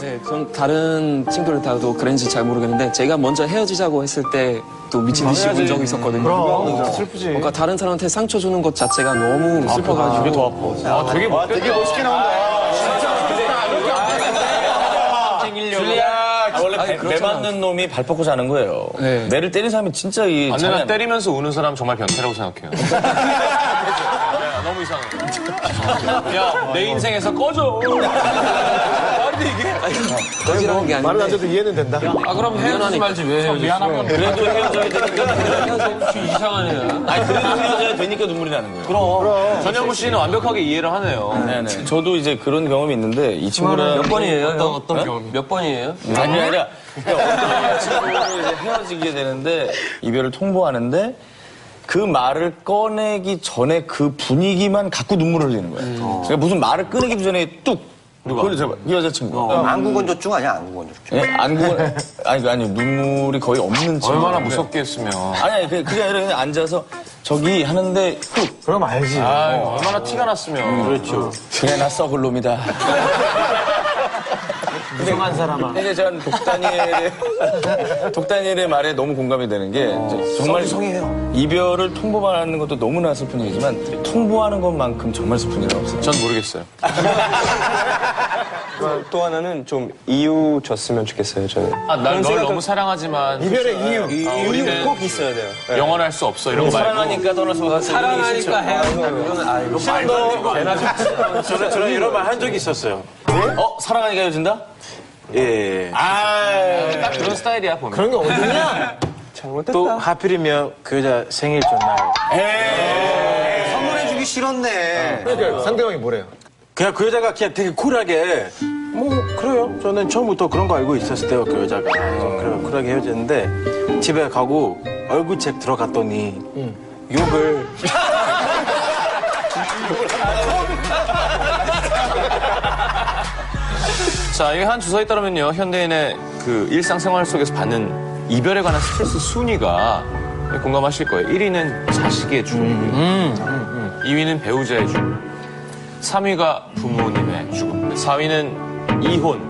네, 그럼 다른 친구들 다도 그랬는지 잘 모르겠는데 제가 먼저 헤어지자고 했을 때 또 미친 듯이 운 적이 있었거든요. 그럼 슬프지. 뭔가 다른 사람한테 상처 주는 것 자체가 너무 슬퍼가지고 그게 더 아파. 아, 되게 멋 되게 멋있게 나온다. 줄리아 원래 배, 배 맞는 놈이 발 뻗고 자는 거예요. 네. 매를 때린 사람이 진짜 이 아니, 안- 때리면서 우는 사람 정말 변태라고 생각해요. 야, 너무 이상해. 야, 내 인생에서 꺼져. 꺼지라는 게 말을 아닌데 안 해도 이해는 된다. 아, 그럼 헤어지지 말지. 왜 헤어져? 미안하면. 그래도 헤어져야 되니까 이상하네. 아니 그래도 헤어져야 되니까 눈물이 나는 거예요. 전현무 씨는 완벽하게 이해를 하네요. 네네. 저도 이제 그런 경험이 있는데 이 친구랑 몇 번이에요? 어떤, 어떤 경험? 몇 번이에요? 아니 아니라 어떤 친구로 이제 헤어지게 되는데 이별을 통보하는데 그 말을 꺼내기 전에 그 분위기만 갖고 눈물을 흘리는 거예요. 그러니까 무슨 말을 꺼내기 전에 뚝 누가? 이 여자친구. 안구건조증 아니야, 안구건조증. 예? 안구 아니 아니 눈물이 거의 없는 친구. 얼마나 무섭게 했으면. 아니 아니 그- 그게 아니라 그냥 앉아서 저기 하는데 뚝 그럼 알지. 아, 얼마나 티가 났으면. 그렇죠. 그래 나 썩을 놈이다. 이상한 사람아. 근데 저는 독다니엘의 독다니엘의 말에 너무 공감이 되는 게 이제 정말 이별을 통보하는 것도 너무나 슬픈 일이지만 통보하는 것만큼 정말 슬픈 일은 없어요. 전 모르겠어요. 또 하나는 좀 이유 줬으면 좋겠어요, 저는. 아, 날널 너무 사랑하지만. 이별의 이유. 아, 우리는 꼭 있어야 돼요. 영원할 수 없어. 이런 거 말고. 사랑하니까 떠날 수 없어. 사랑하니까 해. 저는, 저는 이런 말 한 적이 있었어요. 어 사랑하니까 헤어진다? 예. 딱 그런 스타일이야, 보면. 그런 게 어딨냐? 또 하필이면 그 여자 생일 전날. 선물해주기 싫었네. 그러니까 상대방이 뭐래요? 그냥 그 여자가 그냥 되게 쿨하게 뭐 그래요. 저는 처음부터 그런 거 알고 있었을 때요. 그 여자가 그래 쿨하게 헤어졌는데 집에 가고 얼굴 책 들어갔더니 욕을 자, 이게 한 주소에 따르면요, 현대인의 그 일상생활 속에서 받는 이별에 관한 스트레스 순위가 공감하실 거예요. 1위는 자식의 죽음, 2위는 배우자의 죽음, 3위가 부모님의 죽음, 4위는 이혼,